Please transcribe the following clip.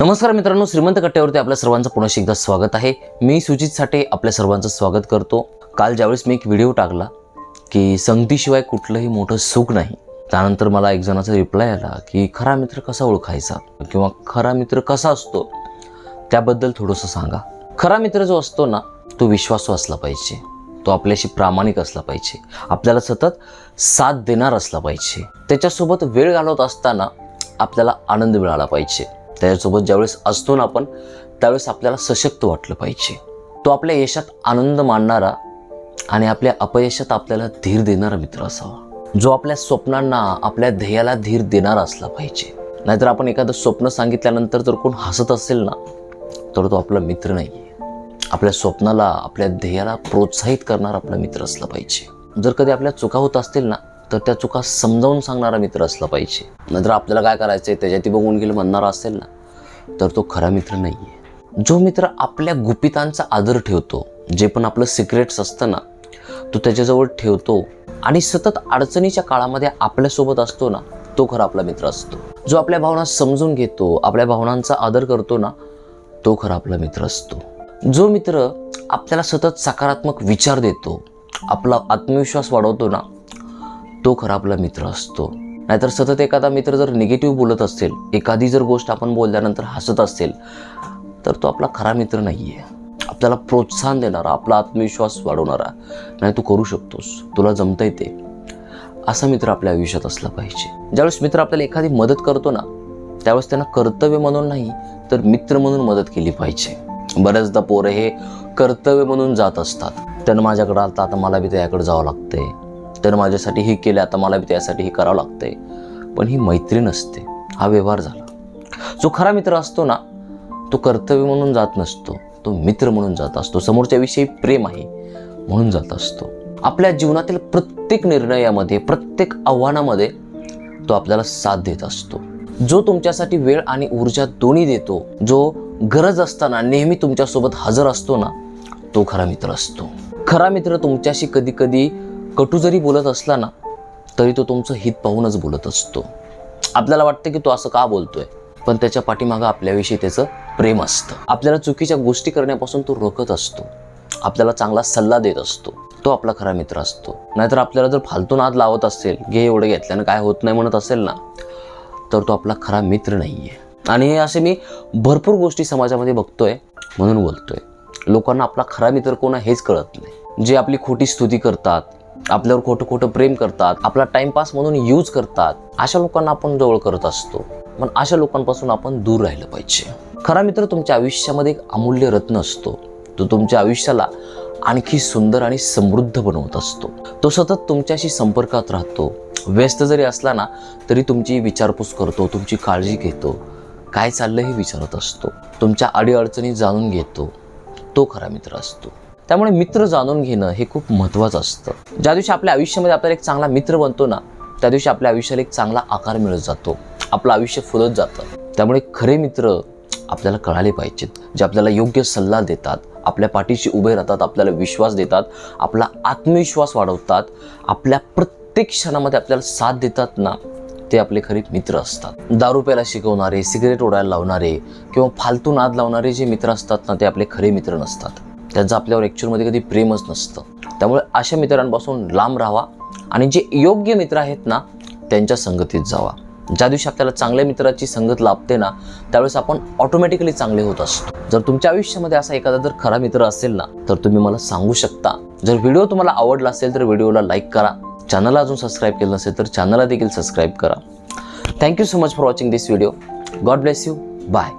नमस्कार मित्रांनो श्रीमंत कट्ट्यावरती आपल्या सर्वांचं पुन्हा एकदा स्वागत आहे. मी सुजित साठे आपल्या सर्वांचं स्वागत करतो. काल ज्यावेळेस मी एक व्हिडिओ टाकला की संगतीशिवाय कुठलंही मोठं सुख नाही. त्यानंतर मला एक जणाचा रिप्लाय आला की खरा मित्र कसा ओळखायचा किंवा खरा मित्र कसा असतो? त्याबद्दल थोडंसं सांगा. खरा मित्र जो असतो ना तो विश्वासू असला पाहिजे. तो आपल्याशी प्रामाणिक असला पाहिजे. आपल्याला सतत साथ देणार असला पाहिजे. त्याच्यासोबत वेळ घालवत असताना आपल्याला आनंद मिळाला पाहिजे. त्याच्यासोबत ज्यावेळेस असतो ना आपण त्यावेळेस आपल्याला सशक्त वाटलं पाहिजे. तो आपल्या यशात आनंद मानणारा आणि आपल्या अपयशात आपल्याला धीर देणारा मित्र असावा. जो आपल्या स्वप्नांना आपल्या ध्येयाला धीर देणारा असला पाहिजे. नाहीतर आपण एखादं स्वप्न सांगितल्यानंतर जर कोण हसत असेल ना तर तो आपला मित्र नाही आहे आपल्या स्वप्नाला आपल्या ध्येयाला प्रोत्साहित करणारा आपला मित्र असला पाहिजे. जर कधी आपल्या चुका होत असतील ना तर त्या चुका समजावून सांगणारा मित्र असला पाहिजे. नंतर आपल्याला काय करायचं आहे त्याच्यात बघून गेलं म्हणणारा असेल ना. तर तो खरा मित्र नाही आहे जो मित्र आपल्या गुपितांचा आदर ठेवतो जे पण आपलं सिक्रेट्स असतं ना तो त्याच्याजवळ ठेवतो. आणि सतत अडचणीच्या काळामध्ये आपल्यासोबत असतो ना तो खरा आपला मित्र असतो. जो आपल्या भावना समजून घेतो आपल्या भावनांचा आदर करतो ना तो खरा आपला मित्र असतो. जो मित्र आपल्याला सतत सकारात्मक विचार देतो आपला आत्मविश्वास वाढवतो ना तो खरा आपला मित्र असतो. नाहीतर सतत एखादा मित्र जर निगेटिव्ह बोलत असेल एखादी जर गोष्ट आपण बोलल्यानंतर हसत असेल तर तो आपला खरा मित्र नाही आहे आपल्याला प्रोत्साहन देणारा आपला आत्मविश्वास वाढवणारा नाही तू करू शकतोस. तुला जमता येते असा मित्र आपल्या आयुष्यात असला पाहिजे. ज्यावेळेस मित्र आपल्याला एखादी मदत करतो ना त्यावेळेस त्यांना कर्तव्य म्हणून नाही तर मित्र म्हणून मदत केली पाहिजे. बऱ्याचदा पोरं हे कर्तव्य म्हणून जात असतात. त्यांना माझ्याकडं आलं आता मला बी त्याकडे जावं लागतंय. तर माझ्यासाठी हे केलं आता मला त्यासाठी हे करावं लागतंय. पण ही मैत्री नसते. हा व्यवहार झाला. जो खरा मित्र असतो ना तो कर्तव्य म्हणून जात नसतो. तो मित्र म्हणून जात असतो. समोरच्याविषयी प्रेम आहे म्हणून जात असतो. आपल्या जीवनातील प्रत्येक निर्णयामध्ये प्रत्येक आव्हानामध्ये तो आपल्याला साथ देत असतो. जो तुमच्यासाठी वेळ आणि ऊर्जा दोन्ही देतो जो गरज असताना नेहमी तुमच्यासोबत हजर असतो ना तो खरा मित्र असतो. खरा मित्र तुमच्याशी कधी कधी कटू जरी बोलत असला ना तरी तो तुमचं हित पाहूनच बोलत असतो. आपल्याला वाटतं की तो असं का बोलतोय? पण त्याच्या पाठीमागं आपल्याविषयी त्याचं प्रेम असतं. आपल्याला चुकीच्या गोष्टी करण्यापासून तो रोखत असतो. आपल्याला चांगला सल्ला देत असतो. तो आपला खरा मित्र असतो. नाहीतर आपल्याला जर फालतू नाद लावत असेल घे एवढं घेतल्यानं काय होत नाही म्हणत असेल ना तर तो आपला खरा मित्र नाही आहे आणि हे असे मी भरपूर गोष्टी समाजामध्ये बघतोय म्हणून बोलतोय. लोकांना आपला खरा मित्र कोण हेच कळत नाही. जे आपली खोटी स्तुती करतात आपल्यावर खोटं खोटं प्रेम करतात आपला टाइमपास म्हणून यूज करतात अशा लोकांना आपण जवळ करत असतो. पण अशा लोकांपासून आपण दूर राहिलं पाहिजे. खरा मित्र तुमच्या आयुष्यामध्ये एक अमूल्य रत्न असतो. तो तुमच्या आयुष्याला आणखी सुंदर आणि समृद्ध बनवत असतो. तो सतत तुमच्याशी संपर्कात राहतो. व्यस्त जरी असला ना तरी तुमची विचारपूस करतो तुमची काळजी घेतो. काय चाललं हे विचारत असतो. तुमच्या अडीअडचणी जाणून घेतो. तो खरा मित्र असतो. त्यामुळे मित्र जाणून घेणं हे खूप महत्त्वाचं असतं. ज्या दिवशी आपल्या आयुष्यामध्ये आपल्याला एक चांगला मित्र बनतो ना त्या दिवशी आपल्या आयुष्याला एक चांगला आकार मिळत जातो. आपलं आयुष्य फुलत जातं. त्यामुळे खरे मित्र आपल्याला कळाले पाहिजेत. जे आपल्याला योग्य सल्ला देतात आपल्या पाठीशी उभे राहतात आपल्याला विश्वास देतात आपला आत्मविश्वास वाढवतात आपल्या प्रत्येक क्षणामध्ये आपल्याला साथ देतात ना ते आपले खरे मित्र असतात. दारू प्यायला शिकवणारे सिगरेट ओढायला लावणारे किंवा फालतू नाद लावणारे जे मित्र असतात ना ते आपले खरे मित्र नसतात. त्यांचं आपल्यावर ॲक्च्युअलमध्ये कधी प्रेमच नसतं. त्यामुळे अशा मित्रांपासून लांब राहावा आणि जे योग्य मित्र आहेत ना त्यांच्या संगतीत जावा. ज्या दिवशी आपल्याला चांगल्या मित्राची संगत लाभते ना त्यावेळेस आपण ऑटोमॅटिकली चांगले होत असतो. जर तुमच्या आयुष्यामध्ये असा एखादा जर खरा मित्र असेल ना तर तुम्ही मला सांगू शकता. जर व्हिडिओ तुम्हाला आवडला असेल तर व्हिडिओला लाईक करा. चॅनलला अजून सबस्क्राईब केलं नसेल तर चॅनलला देखील सबस्क्राईब करा. Thank you so much for watching this video God bless you bye